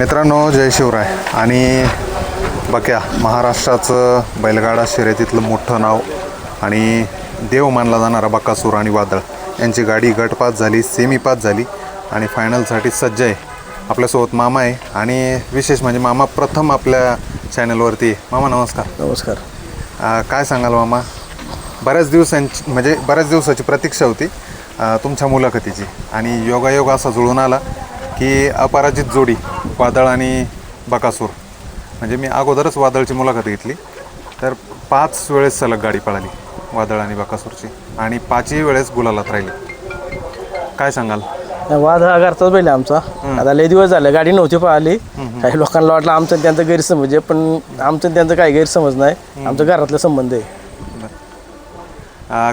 मित्रांनो जय शिवराय. आणि बघ्या महाराष्ट्राचं बैलगाडा शर्यतीतलं मोठं नाव आणि देव मानला जाणारा बकासूर आणि वादळ. यांची गाडी गटपात झाली सेमी पास झाली आणि फायनलसाठी सज्ज आहे. आपल्यासोबत मामा आहे आणि विशेष म्हणजे मामा प्रथम आपल्या चॅनलवरती. मामा नमस्कार. नमस्कार. काय सांगाल मामा? बऱ्याच दिवसांची म्हणजे बऱ्याच दिवसाची प्रतीक्षा होती तुमच्या मुलाखतीची. आणि योगायोग असा जुळून आला. की अपराजित जोडी वादळ आणि बकासूर. म्हणजे मी अगोदरच वादळची मुलाखत घेतली तर पाच वेळेस सलग गाडी पळाली वादळ आणि बकासूरची. आणि पाचही वेळेस गुलालात राहिली. काय सांगाल? वाद हा घरचाच बैल आमचा. आता लय दिवस झाले गाडी नव्हती पाहिली काही लोकांना वाटलं आमचं त्यांचं गैरसमज आहे पण आमचं त्यांचं काही गैरसमज नाही. आमच्या घरातला संबंध आहे.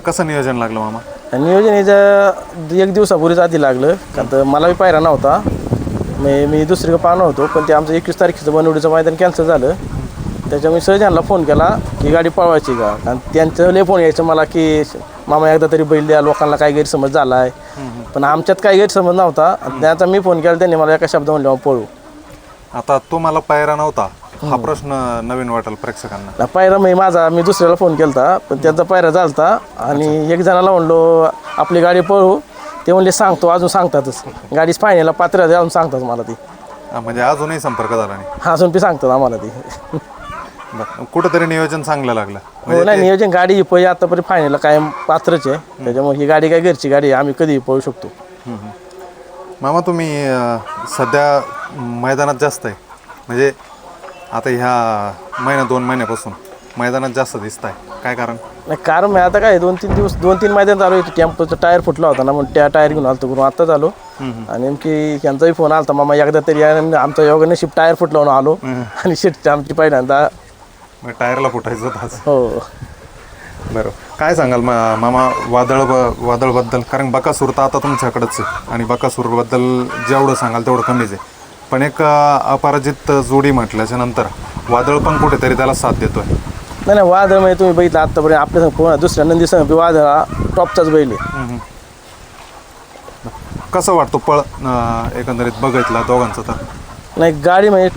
कसं नियोजन लागलं मामा? नियोजन याचं एक दिवसापूर्वीच आधी लागलं कारण मला बी पायरा नव्हता. मी मी दुसरीकडे पाहणं होतो पण ते आमचं एकवीस तारखेचं बनवडीचं मैदान कॅन्सल झालं. त्याच्यामुळे सहजांना फोन केला की गाडी पळवायची का? कारण त्यांचं लय फोन यायचं मला की मामा एकदा तरी बैल द्या लोकांना काय गैरसमज झाला आहे पण आमच्यात काही गैरसमज नव्हता. आणि त्याचा मी फोन केला त्यांनी मला एका शब्द म्हणलं पळू. आता तुम्हाला पायरा नव्हता? हा प्रश्न नवीन वाटेल प्रेक्षकांना. पायरा मी माझा मी दुसऱ्याला फोन केला पण त्यांचा पायरा झालता. आणि एक जणाला म्हणलो आपली गाडी पळू. ते म्हणले सांगतो अजून सांगतातच. गाडी फायनलला पात्र जाऊन सांगतात मला ती. म्हणजे अजूनही संपर्क झाला नाही. अजून बी सांगतात आम्हाला ती. बरं. कुठंतरी नियोजन चांगलं लागलं. हो नाही नियोजन गाडी पळी आतापर्यंत फायनलला कायम पात्रच आहे. त्याच्यामुळे ही गाडी काय घरची गाडी आहे आम्ही कधी पळू शकतो. मामा तुम्ही अं, सध्या मैदानात जास्त आहे. म्हणजे आता ह्या महिना दोन महिन्यापासून मैदानात जास्त दिसत आहे काय कारण? नाही कारण मी आता काय दोन तीन दिवस दोन तीन मैदान चालू होते टेम्पोचा टायर फुटला होता ना मग त्या टायर घेऊन आलतो करून आता आलो आणि नेमकी यांचाही फोन आलता मामा एकदा तरी या- आमच्या योगाने शिप टायर फुटला म्हणून आलो. आणि शिट आमची पहिल्यांदा मग टायरला फुटायचं होतं आज हो. बरं. काय सांगाल मा मामा वादळ ब- वादळबद्दल? कारण बकासूर तर आता तुमच्याकडंच आहे. आणि बकासूरबद्दल जेवढं सांगाल तेवढं कमीच आहे. पण एक अं, अपराजित जोडी म्हटल्याच्या नंतर वादळ पण कुठेतरी त्याला साथ देतोय. नाही नाही वादळ म्हणजे तुम्ही बघितलं आतापर्यंत. आपल्या संग कोणा दुसऱ्या नंदी संग वादळ हा टॉपचाच बैल आहे. कसं वाटतो पळ अं, एकंदरीत बघितला दोघांचं तर? नाही गाडी म्हणजे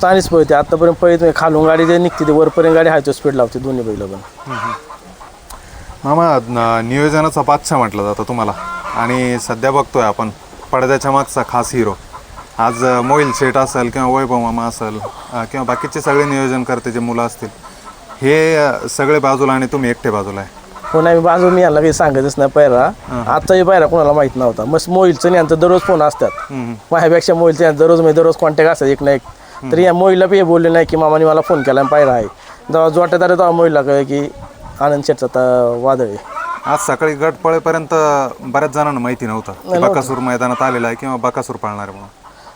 चांगलीच पळते. आतापर्यंत पळत म्हणजे खालून गाडी जे निघते ते वरपर्यंत गाडी हायतो स्पीड लावते दोन्ही बैल पण. मामा न- नियोजनाचा बादशाह म्हटलं जातं तुम्हाला. आणि सध्या बघतोय आपण पडद्याच्या मागचा खास हिरो आज अ, मोहिल शेठ असेल किंवा वैभव मामा असेल अ, किंवा बाकीचे सगळे नियोजन करते जे मुलं असतील हे सगळे बाजूला आणि तुम्ही एकटे बाजूला आहे. हो नाही बाजू मी यांना काही सांगतच नाही पायरा आजचाही पायरा कोणाला माहीत नव्हता. मस्त मोहिलचं यांचं दररोज फोन असतात. माझ्यापेक्षा मोहिलचं यांचं दररोज म्हणजे दररोज कॉन्टॅक्ट असतात एक ना एक. तरी या मोहिलला बी हे बोलले नाही की मामाने मला फोन केला पायरा आहे. जेव्हा आले तेव्हा मोहिलला कळलं की आनंद शेटचा आता वादळ आहे. आज सकाळी गट पळेपर्यंत बऱ्याच जणांना माहिती नव्हतं की बकासूर मैदानात आलेला आहे किंवा बकासूर पाळणार आहे म्हणून.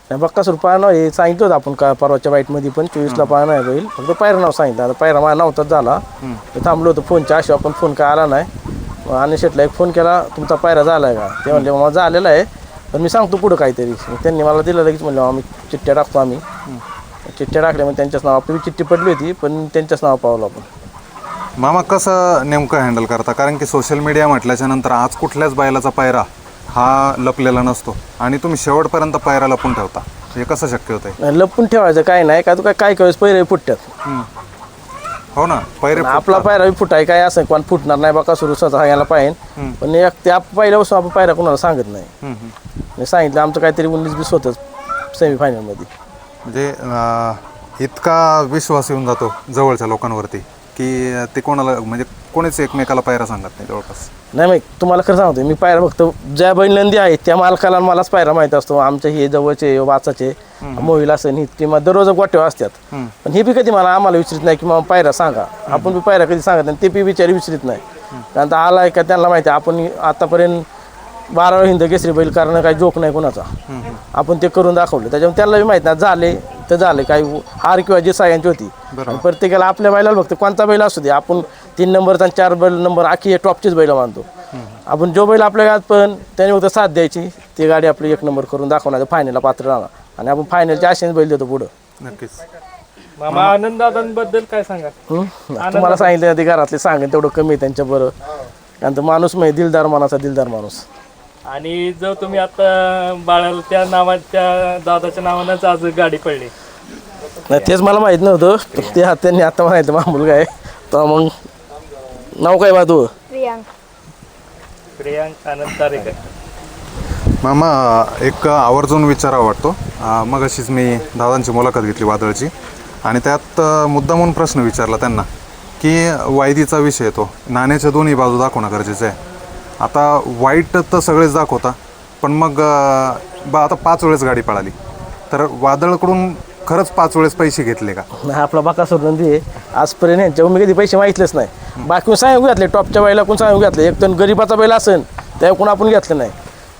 नाही बक्कासूर पाहणं हे सांगितलं होतं आपण का परवाच्या बाईटमध्ये पण चोवीसला पाहणं आहे बैल. फक्त पायरा नाव सांगितलं. आता पायरा माझा नव्हताच झाला. ते थांबलो होतो फोनच्या आशा पण फोन काय आला नाही. आणि शेटला एक फोन केला तुमचा पायरा झाला आहे का? ते म्हणले मग माझा झालेला आहे. पण मी सांगतो पुढं काहीतरी. मग त्यांनी मला दिलं लगेच म्हणलं आम्ही चिठ्ठ्या टाकतो आम्ही. चिठ्ठ्या टाकल्या मग त्यांच्याच नाव आपली चिठ्ठी पडली होती पण त्यांच्याच नाव पावलं आपण. मामा कसं नेमकं हँडल करता? कारण की सोशल मीडिया म्हटल्याच्या नंतर आज कुठल्याच बैलाचा पायरा हा लपलेला नसतो. आणि तुम्ही शेवटपर्यंत पायरा लपून ठेवता. हे कसं शक्य नाही, लपून ठेवायचं काय नाही का तू काय काय कळस पहिरे फुटतात. हो ना पैरे आपला पायरा बी फुटाय काय असं कोण फुटणार नाही बका सुरू सांगायला पाहिजे. पण एक त्या पहिल्यापासून आपण पायरा कोणाला सांगत नाही. मी सांगितलं आमचं काहीतरी उन्नीस बीस होतंच सेमीफायनलमध्ये म्हणजे अं, इतका विश्वास येऊन जातो जवळच्या लोकांवरती की ते कोणाला म्हणजे कोणीच एकमेकाला पायरा सांगत नाही जवळपास? नाही मी तुम्हाला खरं सांगतो मी पायरा फक्त ज्या बैल नंदी आहेत त्या मालकाला मलाच पायरा माहीत असतो. आमच्या हे जवळचे वाचाचे मोहिला असं ही किंवा दररोज गोट्या असतात पण हे बी कधी मला आम्हाला विचारित नाही की मग पायरा सांगा. आपण बी पायरा कधी सांगत नाही ते बी बिचारी विचारित नाही. कारण तर आलाय का त्यांना माहिती आहे आपण आतापर्यंत बारा हिंद केसरी बैल कारण काही जोक नाही कोणाचा. आपण ते करून दाखवलं. त्याच्यामुळे त्याला बी माहीत नाही झाले तर झाले. काही हार किंवा जी सगळ्यांची होती. प्रत्येकाला आपल्या बैलाला बघतो कोणता बैल असू दे आपण तीन नंबरचा आणि चार बैल नंबर आखी हे टॉपचीच बैल मानतो. आपण जो बैल आपल्या गावात पण त्याने फक्त साथ द्यायची ती गाडी आपली एक नंबर करून दाखवणार फायनलला पात्र राहणार. आणि आपण फायनलच्या आशेने बैल देतो पुढं. नक्कीच. मामा काय सांगा हं? तुम्हाला सांगितलं ते घरातले सांगेन तेवढं कमी आहे त्यांच्या बरं. कारण तो माणूस म्हणजे दिलदार मानाचा दिलदार माणूस. आणि जो तुम्ही आता बाळाला त्या नावा त्या दादाच्या नावानंच आज गाडी पडली. नाही तेच मला माहीत नव्हतं. ते हा त्यांनी आता म्हणायचं मा मुलगा आहे. तर मग नाव काय बा तू प्रियांक. प्रियांक आनंद तारेकर. मामा एक आवर्जून विचारावा वाटतो मग अशीच मी दादांची मुलाखत घेतली वादळची. आणि त्यात मुद्दामून प्रश्न विचारला त्यांना की वायदीचा विषय येतो नाण्याच्या दोन्ही बाजू दाखवणं गरजेचं आहे. आता वाईट तर सगळेच दाखवता पण मग बा आता पाच वेळेस गाडी पळाली. तर वादळकडून खरंच पाच वेळेस पैसे घेतले का? नाही आपला बाकासूर नंदी आहे आजपर्यंत यांच्यावर मी कधी पैसे मागितलेच नाही. बाकी सांगू घातले. टॉपच्या बैला कोण सांगू घातले? एक तर गरीबाचा बैल असेल त्याकडून आपण घेतलं नाही.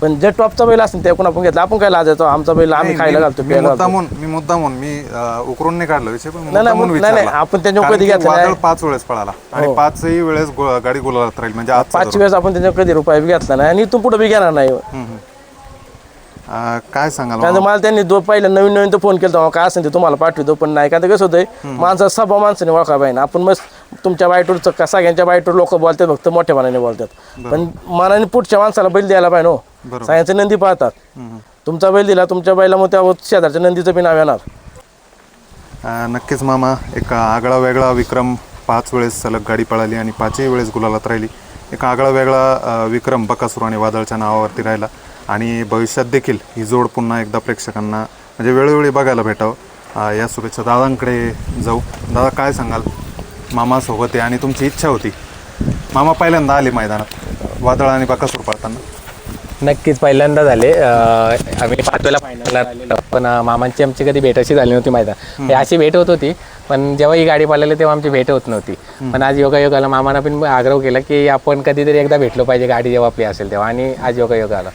पण जे टॉपचा बैल असेल त्याकडून आपण घेतलं? आपण काय लाजायचो? आमचा बैल आम्ही खायला मी- घालतो मी प्यायला घालतो. मुद्दामून मी मुद्दामून मी अ, उकरून नाही काढला विषय पण नाही, मुद्दामून नाही, नाही, विचारला आपण त्याच्यावर कारण कधी की घेतलं नाही. पाच वेळेस पळाला. आणि हो. पाचही वेळेस गो- गाडी गुलाबात राहील म्हणजे आजचा पाच वेळेस आपण त्याच्यावर कधी रुपये बी घेतला नाही आणि इथून पुढे बी घेणार नाही. अं, काय सांगाल कारण मला त्यांनी दो पहिल्या नवीन नवीन तो फोन केला काय असेल ते तुम्हाला पाठवतो पण नाही का? तर कसं होतंय माणसा सभा माणसाने ओळखा पाहिजे आपण मस्त तुमच्या बायटूरचं का सगळ्यांच्या बायटूर लोक बोलतात फक्त मोठ्या मनाने बोलतात. पण मनाने पुढच्या माणसाला बैल द्यायला पाहिजे हो. सगळ्यांचे नंदी पाहतात. तुमचा बैल दिला तुमच्या बैला मग त्या शेजारच्या नंदीचं बी नाव येणार. अं, नक्कीच मामा एक आगळा वेगळा विक्रम पाच वेळेस सलग गाडी पळाली आणि पाचही वेळेस गुलालात राहिली. एक आगळा वेगळा अं, विक्रम बकासूर आणि वादळच्या नावावरती राहिला. आणि भविष्यात देखील ही जोड पुन्हा एकदा प्रेक्षकांना म्हणजे वेळोवेळी बघायला भेटावं. या शुभेच्छा. दादांकडे जाऊ. दादा काय सांगाल? मामासोबत आहे आणि तुमची इच्छा होती. मामा पहिल्यांदा आले मैदानात. वादळ आणि बकासूर पळताना नक्कीच पहिल्यांदा झाले. अं, आम्ही पाचवेला फायनलला आलेलो. पण अं, मामांची आमची कधी भेट अशी झाली नव्हती मैदान. अशी भेट होत होती. पण जेव्हा ही गाडी पाळलेली तेव्हा आमची भेट होत नव्हती. पण आज योगायोगाला मामानं पण आग्रह केला की आपण कधीतरी एकदा भेटलो पाहिजे गाडी जेव्हा आपली असेल तेव्हा. आणि आज योगायोग आला.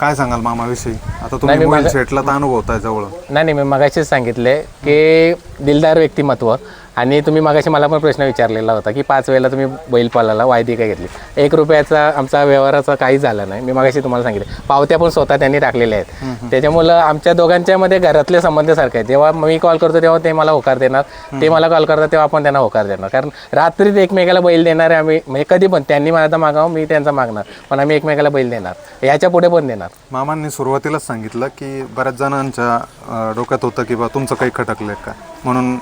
काय सांगाल मामाविषयी? आता नाही, तुम्ही मी मोबाईल मागा- शेटला तर अनुभवताय जवळ नाही नाही मी मगाशीच सांगितले की दिलदार व्यक्तिमत्व. आणि तुम्ही मगाशी मला पण प्रश्न विचारलेला होता की पाच वेळेला तुम्ही बैल पालाला वायदी काय घेतली? एक रुपयाचा आमचा व्यवहाराचा काहीच झाला नाही. मी मगाशी तुम्हाला सांगितले. पावत्या पण स्वतः त्यांनी टाकलेल्या आहेत. त्याच्यामुळं आमच्या दोघांच्या मध्ये घरातले संबंध सारखे आहेत. जेव्हा मी कॉल करतो तेव्हा ते मला होकार देणार. ते मला कॉल करतात तेव्हा आपण त्यांना होकार देणार. कारण रात्रीच एकमेकाला बैल देणारे आम्ही म्हणजे कधी पण त्यांनी माझा मागावं मी त्यांचा मागणार. पण आम्ही एकमेकाला बैल देणार. याच्यापुढे पण देणार. मामांनी सुरुवातीलाच सांगितलं की बऱ्याच जणांच्या डोक्यात होतं की बा तुमचं काही खटकलंय का? म्हणून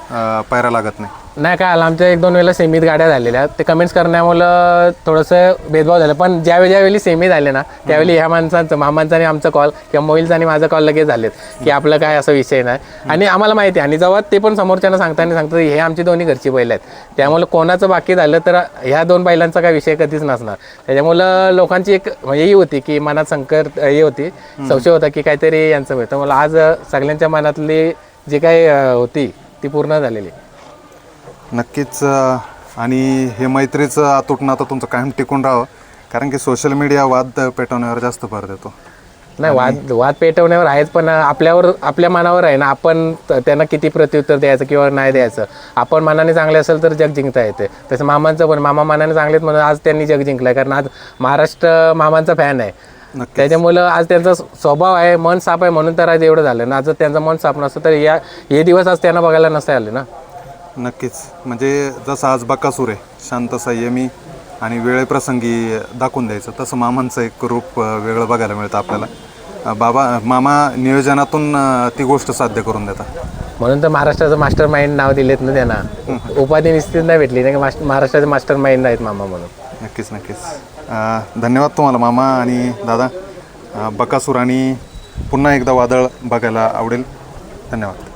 पायऱ्या लागत नाही. नाही काय आलं? आमच्या एक दोन वेळेला सेमीत गाड्या झालेल्या. ते कमेंट्स करण्यामुळं थोडंसं भेदभाव झालं. पण ज्यावेळी ज्यावेळी सेमी झाले ना त्यावेळी ह्या माणसांचं मामांचा आणि आमचा कॉल किंवा मोहिलचा आणि माझा कॉल लगेच झालेत की आपलं काय असा विषय नाही. आणि आम्हाला माहिती आहे आणि जेव्हा ते पण समोरच्यांना सांगताना सांगतात हे आमची दोन्ही घरची बैल आहेत. त्यामुळे कोणाचं बाकी झालं तर ह्या दोन बैलांचा काय विषय कधीच नसणार. त्याच्यामुळं लोकांची एक म्हणजे ही होती की मनात संकर हे होती. संशय होता की काहीतरी यांचं मिळतं मला आज सगळ्यांच्या मनातली जी काही होती ती पूर्ण झालेली नक्कीच अं, आणि हे मैत्रीचं आतुट नातं तुमचं कायम टिकून राहावं कारण की सोशल मीडिया वाद पेटवण्यावर जास्त भर देतो. नाही वाद वाद पेटवण्यावर आहेच पण आपल्यावर आपल्या मनावर आहे ना आपण त- त्यांना किती प्रत्युत्तर द्यायचं किंवा नाही द्यायचं. आपण मनाने चांगले असेल तर जग जिंकता येते. तसं मामांचं पण मामा मनाने चांगलेत म्हणून आज त्यांनी जग जिंकलंय कारण आज महाराष्ट्र मामांचा फॅन आहे. त्याच्यामुळं आज त्यांचा स्वभाव आहे मन साफ आहे म्हणून तर आज एवढं झालं ना. आज त्यांचं मन साफ नसतं तर या हे दिवस आज त्यांना बघायला नसते आले ना. नक्कीच. म्हणजे जसं आज बकासूर आहे शांत संयमी आणि वेळेप्रसंगी दाखवून द्यायचं. तसं मामांचं एक रूप वेगळं बघायला मिळतं आपल्याला. बाबा मामा नियोजनातून ती गोष्ट साध्य करून देतात. म्हणून तर महाराष्ट्राचं मास्टर माइंड नाव दिलेत ना त्यांना. उपाधी निश्चित नाही भेटली नाही महाराष्ट्राचे मास्टर माइंड आहेत मामा म्हणून. नक्कीच नक्कीच. धन्यवाद तुम्हाला मामा आणि दादा. बकासूर आणि पुन्हा एकदा वादळ बघायला आवडेल. धन्यवाद.